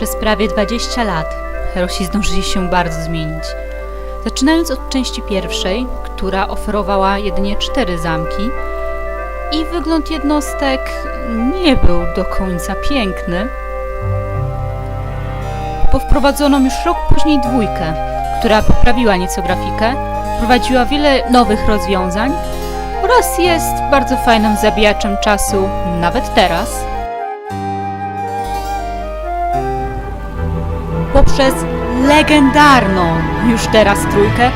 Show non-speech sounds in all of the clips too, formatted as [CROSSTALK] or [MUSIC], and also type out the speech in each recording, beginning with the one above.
Przez prawie 20 lat Herosi zdążyli się bardzo zmienić. Zaczynając od części pierwszej, która oferowała jedynie cztery zamki i wygląd jednostek nie był do końca piękny, po wprowadzoną już rok później dwójkę, która poprawiła nieco grafikę, wprowadziła wiele nowych rozwiązań oraz jest bardzo fajnym zabijaczem czasu nawet teraz. Poprzez legendarną już teraz trójkę,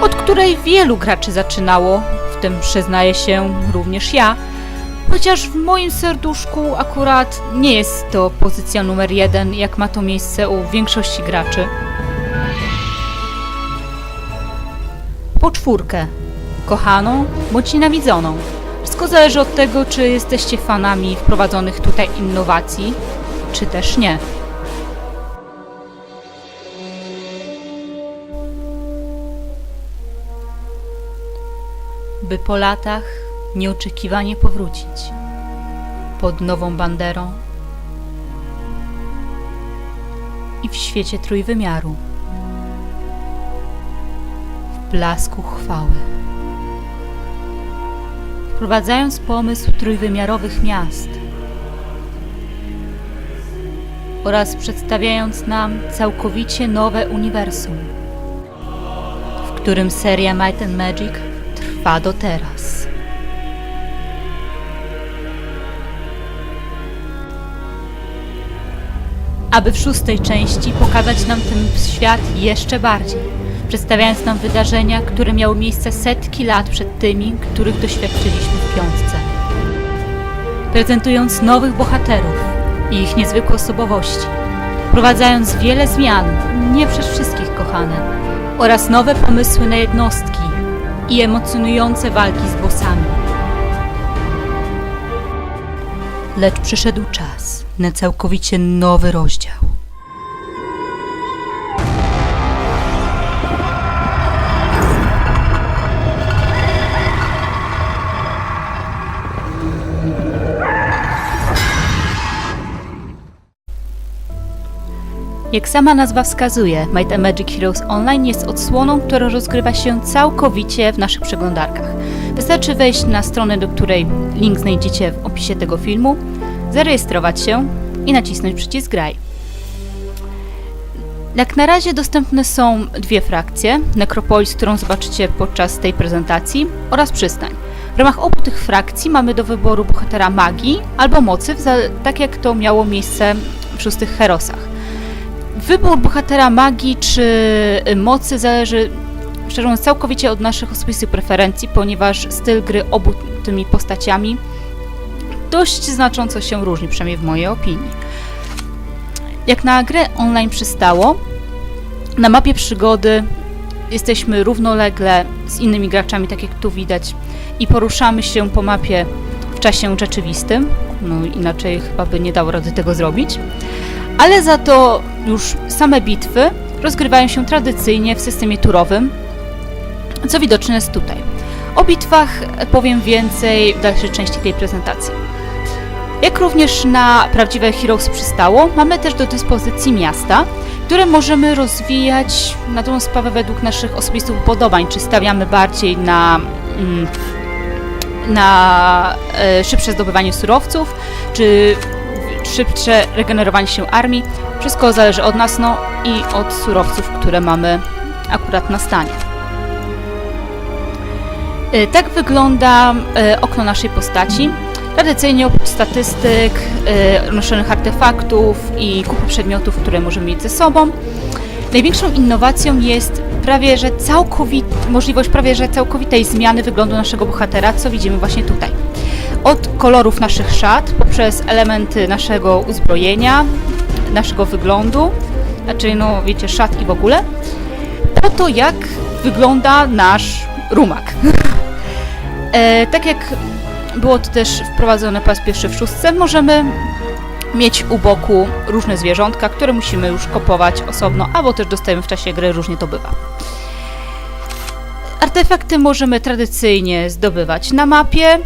od której wielu graczy zaczynało, w tym przyznaję się również ja, chociaż w moim serduszku akurat nie jest to pozycja numer jeden, jak ma to miejsce u większości graczy. Po czwórkę, kochaną bądź nienawidzoną. Wszystko zależy od tego, czy jesteście fanami wprowadzonych tutaj innowacji, czy też nie. By po latach nieoczekiwanie powrócić pod nową banderą i w świecie trójwymiaru w blasku chwały. Wprowadzając pomysł trójwymiarowych miast oraz przedstawiając nam całkowicie nowe uniwersum, w którym seria Might and Magic trwa do teraz. Aby w szóstej części pokazać nam ten świat jeszcze bardziej, przedstawiając nam wydarzenia, które miały miejsce setki lat przed tymi, których doświadczyliśmy w piątce. Prezentując nowych bohaterów i ich niezwykłe osobowości, wprowadzając wiele zmian, nie przez wszystkich kochane, oraz nowe pomysły na jednostki i emocjonujące walki z bossami. Lecz przyszedł czas na całkowicie nowy rozdział. Jak sama nazwa wskazuje, Might and Magic Heroes Online jest odsłoną, która rozgrywa się całkowicie w naszych przeglądarkach. Wystarczy wejść na stronę, do której link znajdziecie w opisie tego filmu, zarejestrować się i nacisnąć przycisk Graj. Jak na razie dostępne są dwie frakcje, Necropolis, którą zobaczycie podczas tej prezentacji, oraz Przystań. W ramach obu tych frakcji mamy do wyboru bohatera magii albo mocy, tak jak to miało miejsce w szóstych Herosach. Wybór bohatera magii czy y, mocy zależy szczerze mówiąc całkowicie od naszych osobistych preferencji, ponieważ styl gry obu tymi postaciami dość znacząco się różni, przynajmniej w mojej opinii. Jak na grę online przystało, na mapie przygody jesteśmy równolegle z innymi graczami, tak jak tu widać, i poruszamy się po mapie w czasie rzeczywistym. No inaczej chyba by nie dało rady tego zrobić ale za to już same bitwy rozgrywają się tradycyjnie w systemie turowym, co widoczne jest tutaj. O bitwach powiem więcej w dalszej części tej prezentacji. Jak również na prawdziwe Heroes przystało, mamy też do dyspozycji miasta, które możemy rozwijać na tą sprawę według naszych osobistych upodobań, czy stawiamy bardziej na, mm, na e, szybsze zdobywanie surowców, czy szybsze regenerowanie się armii. Wszystko zależy od nas, no i od surowców, które mamy akurat na stanie. Y, Tak wygląda y, okno naszej postaci. Tradycyjnie oprócz statystyk, y, noszonych artefaktów i kupy przedmiotów, które możemy mieć ze sobą, największą innowacją jest prawie że całkowit, możliwość prawie że całkowitej zmiany wyglądu naszego bohatera, co widzimy właśnie tutaj od kolorów naszych szat, poprzez elementy naszego uzbrojenia, naszego wyglądu, znaczy no wiecie, szat i w ogóle, po to jak wygląda nasz rumak. [LAUGHS] e, tak jak było to też wprowadzone po raz pierwszy w szóstce, możemy mieć u boku różne zwierzątka, które musimy już kopować osobno, albo też dostajemy w czasie gry, różnie to bywa. Artefakty możemy tradycyjnie zdobywać na mapie,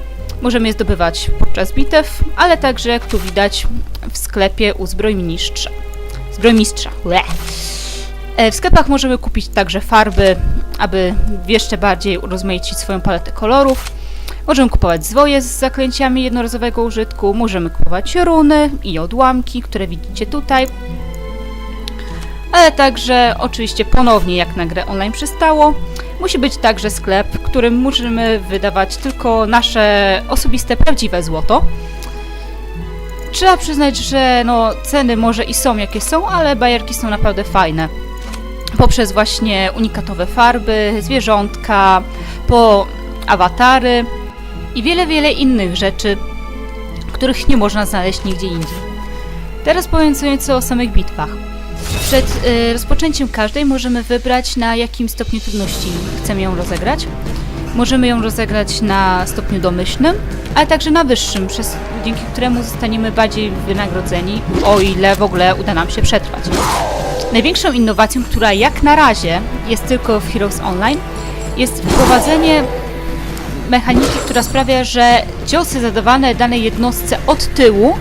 Możemy je zdobywać podczas bitew, ale także, jak tu widać, w sklepie u zbrojmistrza. zbrojmistrza. Ble. E, W sklepach możemy kupić także farby, aby jeszcze bardziej urozmaicić swoją paletę kolorów. Możemy kupować zwoje z zaklęciami jednorazowego użytku, możemy kupować runy i odłamki, które widzicie tutaj. Ale także, oczywiście ponownie jak na grę online przystało, musi być także sklep, w którym możemy wydawać tylko nasze osobiste, prawdziwe złoto. Trzeba przyznać, że no, ceny może i są jakie są, ale bajerki są naprawdę fajne. Poprzez właśnie unikatowe farby, zwierzątka, po awatary i wiele, wiele innych rzeczy, których nie można znaleźć nigdzie indziej. Teraz powiem co nieco o samych bitwach. Przed y, rozpoczęciem każdej możemy wybrać na jakim stopniu trudności chcemy ją rozegrać. Możemy ją rozegrać na stopniu domyślnym, ale także na wyższym, przez, dzięki któremu zostaniemy bardziej wynagrodzeni, o ile w ogóle uda nam się przetrwać. Największą innowacją, która jak na razie jest tylko w Heroes Online, jest wprowadzenie mechaniki, która sprawia, że ciosy zadawane danej jednostce od tyłu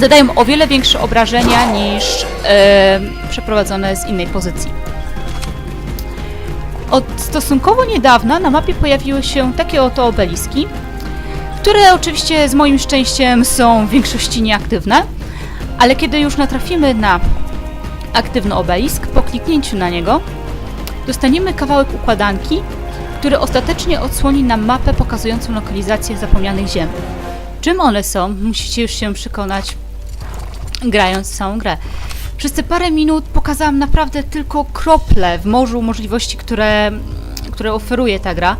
zadają o wiele większe obrażenia niż e, przeprowadzone z innej pozycji. Od stosunkowo niedawna na mapie pojawiły się takie oto obeliski, które oczywiście z moim szczęściem są w większości nieaktywne, ale kiedy już natrafimy na aktywny obelisk, po kliknięciu na niego dostaniemy kawałek układanki, który ostatecznie odsłoni nam mapę pokazującą lokalizację zapomnianych ziem. Czym one są, musicie już się przekonać grając całą grę. Przez te parę minut pokazałam naprawdę tylko krople w morzu możliwości, które, które oferuje ta gra.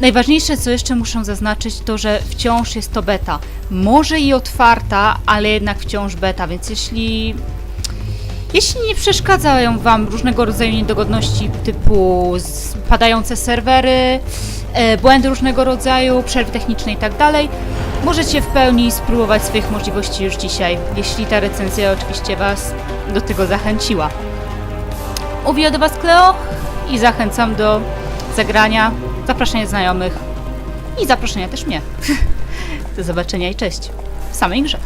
Najważniejsze, co jeszcze muszę zaznaczyć, to że wciąż jest to beta. Może i otwarta, ale jednak wciąż beta, więc jeśli jeśli nie przeszkadzają Wam różnego rodzaju niedogodności typu padające serwery, e, błędy różnego rodzaju, przerwy techniczne i tak dalej, możecie w pełni spróbować swoich możliwości już dzisiaj, jeśli ta recenzja oczywiście Was do tego zachęciła. Mówię do Was Kleo i zachęcam do zagrania, zapraszania znajomych i zaproszenia też mnie. [LAUGHS] Do zobaczenia i cześć w samej grze.